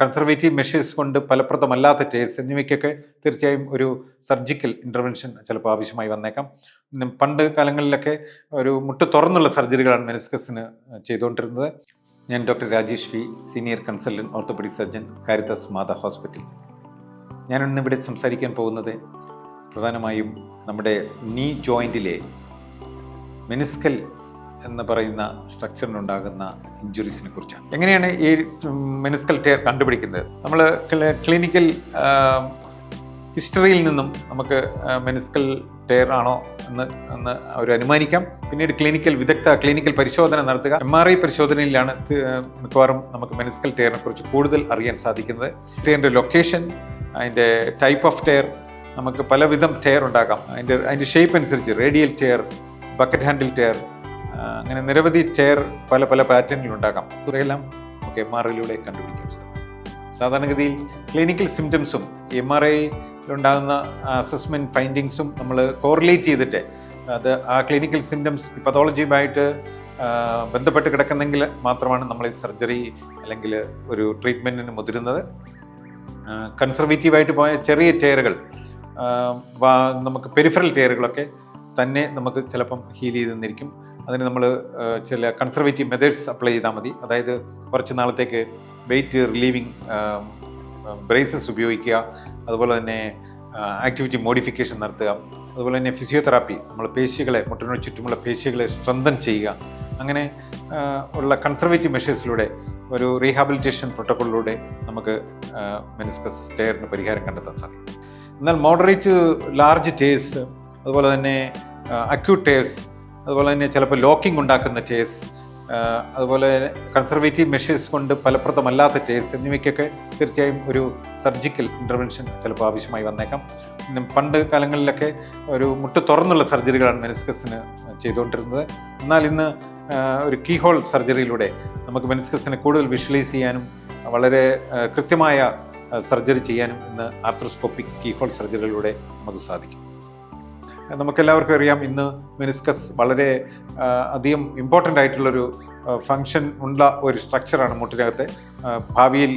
Conservative measures കൊണ്ട് ഫലപ്രദമല്ലാത്ത ടേസ് എന്നിവയ്ക്കൊക്കെ തീർച്ചയായും ഒരു സർജിക്കൽ ഇന്റർവെൻഷൻ ചിലപ്പോൾ ആവശ്യമായി വന്നേക്കാം. പണ്ട് കാലങ്ങളിലൊക്കെ ഒരു മുട്ട് തുറന്നുള്ള സർജറികളാണ് മെനിസ്കസിന് ചെയ്തുകൊണ്ടിരുന്നത്. ഞാൻ doctor Rajesh V senior consultant orthopaedic surgeon Caritas Matha hospital. ഞാൻ ഇന്നിവിടെ സംസാരിക്കാൻ പോകുന്നത് പ്രധാനമായും നമ്മുടെ നീ ജോയിന്റിലെ മെനിസ്കൽ എന്ന് പറയുന്ന സ്ട്രക്ചറിനുണ്ടാകുന്ന ഇഞ്ചുറീസിനെ കുറിച്ചാണ്. എങ്ങനെയാണ് ഈ മെനിസ്കൽ ടെയർ കണ്ടുപിടിക്കുന്നത്? നമ്മൾ ക്ലിനിക്കൽ ഹിസ്റ്ററിയിൽ നിന്നും നമുക്ക് മെനിസ്കൽ ടെയർ ആണോ എന്ന് എന്ന് അവർ അനുമാനിക്കാം. പിന്നീട് ക്ലിനിക്കൽ വിദഗ്ധ ക്ലിനിക്കൽ പരിശോധന നടത്തുക. എം ആർ ഐ പരിശോധനയിലാണ് മിക്കവാറും നമുക്ക് മെനിസ്കൽ ടെയറിനെ കുറിച്ച് കൂടുതൽ അറിയാൻ സാധിക്കുന്നത്. ടെയറിന്റെ ലൊക്കേഷൻ അതിന്റെ ടൈപ്പ് ഓഫ് ടെയർ നമുക്ക് പലവിധം ടെയർ ഉണ്ടാക്കാം. അതിന്റെ അതിന്റെ ഷേപ്പ് അനുസരിച്ച് radial tear bucket handle tear അങ്ങനെ നിരവധി ചെയർ പല പല പാറ്റേണിൽ ഉണ്ടാകാം ഇതെല്ലാം നമുക്ക് എം ആർ ഐയിലൂടെ കണ്ടുപിടിക്കാൻ സാധിക്കും സാധാരണഗതിയിൽ ക്ലിനിക്കൽ സിംറ്റംസും എം ആർ ഐയിലുണ്ടാകുന്ന അസസ്മെന്റ് ഫൈൻഡിങ്സും നമ്മൾ കോറിലേറ്റ് ചെയ്തിട്ട് അത് ആ ക്ലിനിക്കൽ സിംറ്റംസ് പതോളജിയുമായിട്ട് ബന്ധപ്പെട്ട് കിടക്കുന്നെങ്കിൽ മാത്രമാണ് നമ്മൾ ഈ സർജറി അല്ലെങ്കിൽ ഒരു ട്രീറ്റ്മെന്റിന് മുതിരുന്നത്. കൺസർവേറ്റീവായിട്ട് പോയ ചെറിയ ടയറുകൾ നമുക്ക് പെരിഫറൽ ടയറുകളൊക്കെ തന്നെ നമുക്ക് ചിലപ്പം ഹീൽ ചെയ്ത് നിന്നിരിക്കും അതിന് നമ്മൾ ചില കൺസർവേറ്റീവ് മെത്തേഡ്സ് അപ്ലൈ ചെയ്താൽ മതി. അതായത് കുറച്ച് നാളത്തേക്ക് വെയിറ്റ് റിലീവിങ് ബ്രേസസ് ഉപയോഗിക്കുക. അതുപോലെ തന്നെ ആക്ടിവിറ്റി മോഡിഫിക്കേഷൻ നടത്തുക. അതുപോലെ തന്നെ ഫിസിയോതെറാപ്പി നമ്മൾ പേശികളെ മുട്ടിനോട് ചുറ്റുമുള്ള പേശികളെ സ്ട്രെങ്തൻ ചെയ്യുക. അങ്ങനെ ഉള്ള കൺസർവേറ്റീവ് മെഷേഴ്സിലൂടെ ഒരു റീഹാബിലിറ്റേഷൻ പ്രോട്ടോക്കോളിലൂടെ നമുക്ക് മെനിസ്കസ് ടയറിന് പരിഹാരം കണ്ടെത്താൻ സാധിക്കും. എന്നാൽ മോഡറേറ്റ് ലാർജ് ടേഴ്സ് അതുപോലെ തന്നെ അക്യൂട്ട് ടേഴ്സ് അതുപോലെ തന്നെ ചിലപ്പോൾ ലോക്കിംഗ് ഉണ്ടാക്കുന്ന ടേസ് അതുപോലെ കൺസർവേറ്റീവ് മെഷേഴ്സ് കൊണ്ട് ഫലപ്രദമല്ലാത്ത ടേസ് എന്നിവയ്ക്കൊക്കെ തീർച്ചയായും ഒരു സർജിക്കൽ ഇന്റർവെൻഷൻ ചിലപ്പോൾ ആവശ്യമായി വന്നേക്കാം. പണ്ട് കാലങ്ങളിലൊക്കെ ഒരു മുട്ട് തുറന്നുള്ള സർജറികളാണ് മെനിസ്കസിന് ചെയ്തുകൊണ്ടിരുന്നത്. എന്നാൽ ഇന്ന് ഒരു കീഹോൾ സർജറിയിലൂടെ നമുക്ക് മെനിസ്കസിനെ കൂടുതൽ വിഷ്വലൈസ് ചെയ്യാനും വളരെ കൃത്യമായ സർജറി ചെയ്യാനും ഇന്ന് ആർത്രോസ്കോപ്പിക് കീഹോൾ സർജറികളിലൂടെ നമുക്ക് സാധിക്കും. നമുക്കെല്ലാവർക്കും അറിയാം ഇന്ന് മെനിസ്കസ് വളരെ അധികം ഇമ്പോർട്ടന്റ് ആയിട്ടുള്ളൊരു ഫങ്ഷൻ ഉള്ള ഒരു സ്ട്രക്ചറാണ് മുട്ടിനകത്തെ. ഭാവിയിൽ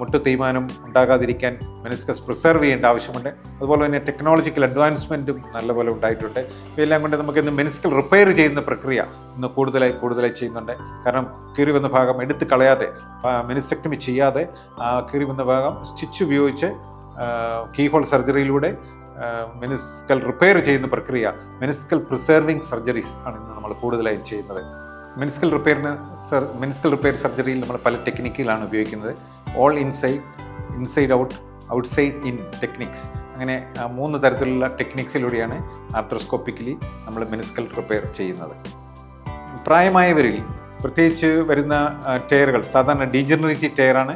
മുട്ടു തേയ്മാനം ഉണ്ടാകാതിരിക്കാൻ മെനിസ്കസ് പ്രിസർവ് ചെയ്യേണ്ട ആവശ്യമുണ്ട്. അതുപോലെ തന്നെ ടെക്നോളജിക്കൽ അഡ്വാൻസ്മെന്റും നല്ലപോലെ ഉണ്ടായിട്ടുണ്ട്. ഇവയെല്ലാം കൊണ്ട് നമുക്ക് ഇന്ന് മെനിസ്കൽ റിപ്പയർ ചെയ്യുന്ന പ്രക്രിയ ഇന്ന് കൂടുതലായി കൂടുതലായി ചെയ്യുന്നുണ്ട്. കാരണം കീറി വന്ന ഭാഗം എടുത്ത് കളയാതെ മെനിസെക്ടമി ചെയ്യാതെ കീറി വന്ന ഭാഗം സ്റ്റിച്ച് ഉപയോഗിച്ച് കീഹോൾ സർജറിയിലൂടെ മെനിസ്കൽ റിപ്പയർ ചെയ്യുന്ന പ്രക്രിയ മെനിസ്കൽ പ്രിസർവിങ് സർജറീസ് ആണ് ഇന്ന് നമ്മൾ കൂടുതലായും ചെയ്യുന്നത്. മെനിസ്കൽ റിപ്പയറിന് സർ മെനിസ്കൽ റിപ്പയർ സർജറിയിൽ നമ്മൾ പല ടെക്നിക്കുകളാണ് ഉപയോഗിക്കുന്നത്. All inside inside out outside in techniques അങ്ങനെ മൂന്ന് തരത്തിലുള്ള ടെക്നിക്സിലൂടെയാണ് ആർത്രോസ്കോപ്പിക്കലി നമ്മൾ മെനിസ്കൽ റിപ്പയർ ചെയ്യുന്നത്. പ്രായമായവരിൽ പ്രത്യേകിച്ച് വരുന്ന ടയറുകൾ സാധാരണ ഡീജനറേറ്റീവ് ടയറാണ്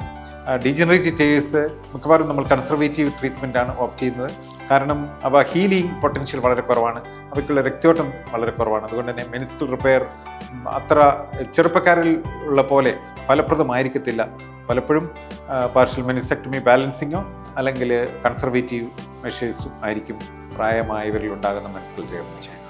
ഡീജനറേറ്റീവ് ടേഴ്സ് മിക്കവാറും നമ്മൾ കൺസർവേറ്റീവ് ട്രീറ്റ്മെന്റ് ആണ് ഓപ്റ്റ് ചെയ്യുന്നത്. കാരണം അവ ഹീലിംഗ് പൊട്ടൻഷ്യൽ വളരെ കുറവാണ്. അവയ്ക്കുള്ള രക്തോട്ടം വളരെ കുറവാണ്. അതുകൊണ്ട് തന്നെ മെനിസ്കൽ റിപ്പയർ അത്ര ചെറുപ്പക്കാരിൽ ഉള്ള പോലെ ഫലപ്രദമായിരിക്കത്തില്ല. പലപ്പോഴും പാർഷ്യൽ മെനിസെക്ടമി ബാലൻസിങ്ങോ അല്ലെങ്കിൽ കൺസർവേറ്റീവ് മെഷേഴ്സും ആയിരിക്കും പ്രായമായവരിൽ ഉണ്ടാകുന്ന മെനിസ്കൽ റിപ്പയർ ചെയ്യുന്നത്.